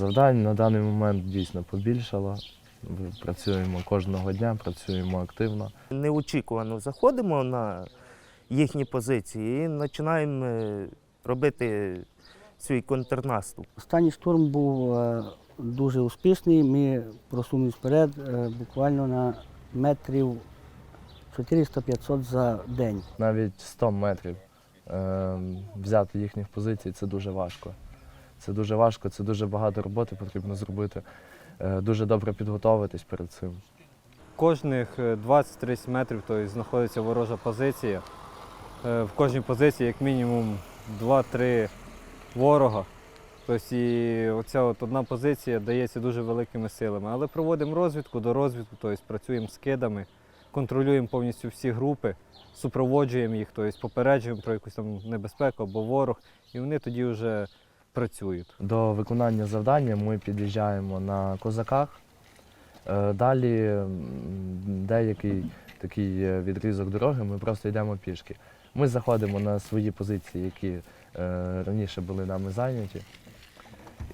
Завдань на даний момент дійсно побільшало. Ми Працюємо кожного дня, працюємо активно. Неочікувано заходимо на їхні позиції і починаємо е, робити свій контрнаступ. Останній штурм був е, дуже успішний. Ми просунулись вперед е, буквально на метрів 400-500 за день. Навіть 100 метрів е, взяти їхніх позицій це дуже важко. Це дуже важко, це дуже багато роботи потрібно зробити. Е, дуже добре підготуватись перед цим. Кожних е, 20-30 метрів тобто, знаходиться ворожа позиція. Е, В кожній позиції як мінімум 2-3 ворога. Тобто і оця от одна позиція дається дуже великими силами. Але проводимо розвідку до розвідку, тобто працюємо з кидами, контролюємо повністю всі групи, супроводжуємо їх, тобто попереджуємо про якусь там небезпеку або ворог, і вони тоді вже працюють. До виконання завдання ми під'їжджаємо на козаках. Е, Далі деякий такий е, відрізок дороги ми просто йдемо пішки. Ми заходимо на свої позиції, які е, раніше були нами зайняті.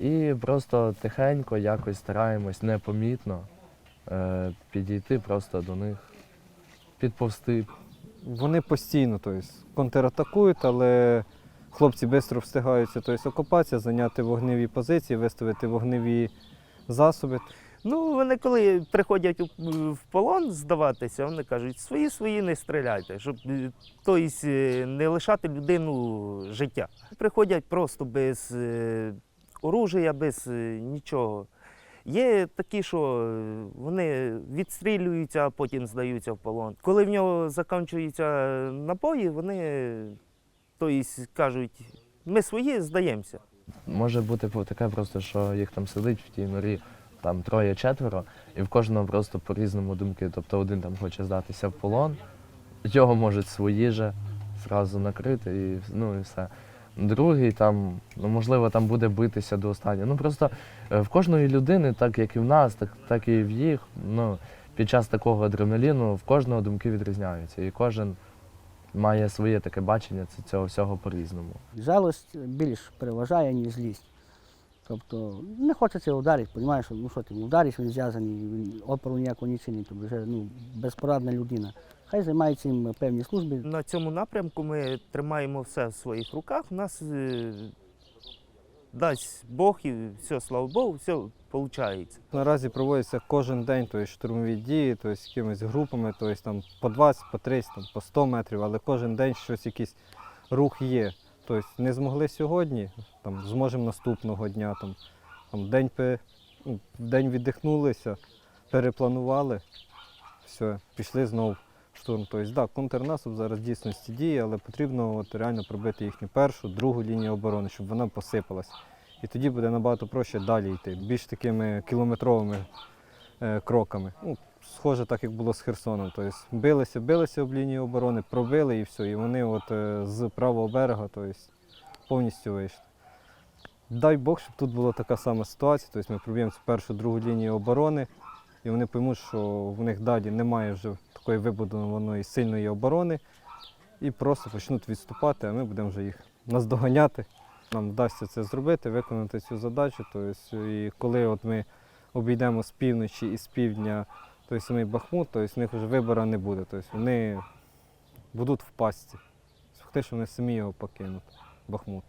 І просто тихенько якось стараємось непомітно підійти просто до них, підповсти, Вони постійно тобто, контратакують, але хлопці швидко встигаються тобто, окопатися, зайняти вогневі позиції, виставити вогневі засоби. Ну, вони коли приходять в полон здаватися, вони кажуть, свої свої не стріляйте, щоб тобто, не лишати людину життя. Приходять просто без е, оружия, без нічого. Є такі, що вони відстрілюються, а потім здаються в полон. Коли в нього закінчуються напої, вони тобто, кажуть, ми свої здаємося. Може бути таке просто, що їх там сидить в тій норі там троє-четверо, і в кожного просто по-різному думки. Тобто один там хоче здатися в полон, його можуть свої же зразу накрити і, ну, і все. Другий там, ну можливо, там буде битися до останнього. Ну просто е, в кожної людини, так як і в нас, так, так і в їх, ну, під час такого адреналіну в кожного думки відрізняються. І кожен має своє таке бачення цього всього по-різному. Жалость більш переважає, ніж злість. Тобто не хочеться ударити, розумієш, ну що ти, удариш, він зв'язаний, він опору ніякого не чинить, тобто вже ну, безпорадна людина. Хай займаються цим певні служби. На цьому напрямку ми тримаємо все в своїх руках. У нас е, дасть Бог і все, слава Богу, все виходить. Наразі проводяться кожен день тобто, штурмові дії, тобто, з якимись групами, тобто, там, по 20, по 30, там, по 100 метрів, але кожен день щось якийсь рух є. Тобто не змогли сьогодні, там, зможемо наступного дня. Там, там, день, ну, день віддихнулися, перепланували, все, пішли знову в штурм. Тобто, да, контрнаступ зараз в дійсності діє, але потрібно от, реально пробити їхню першу, другу лінію оборони, щоб вона посипалась. І тоді буде набагато проще далі йти, більш такими кілометровими е, кроками. Ну, схоже, так як було з Херсоном. Тобто билися, билися об лінію оборони, пробили і все. І вони от, е, з правого берега тобто, повністю вийшли. Дай Бог, щоб тут була така сама ситуація. Тобто ми проб'ємо цю першу другу лінію оборони, і вони поймуть, що в них далі немає вже такої вибудованої сильної оборони, і просто почнуть відступати, а ми будемо вже їх наздоганяти. Нам вдасться це зробити, виконати цю задачу. Тобто, і коли от ми обійдемо з півночі і з півдня той самий Бахмут, тобто в них вже вибору не буде. Тобто вони будуть в пастці. Фактично вони самі його покинуть, Бахмут.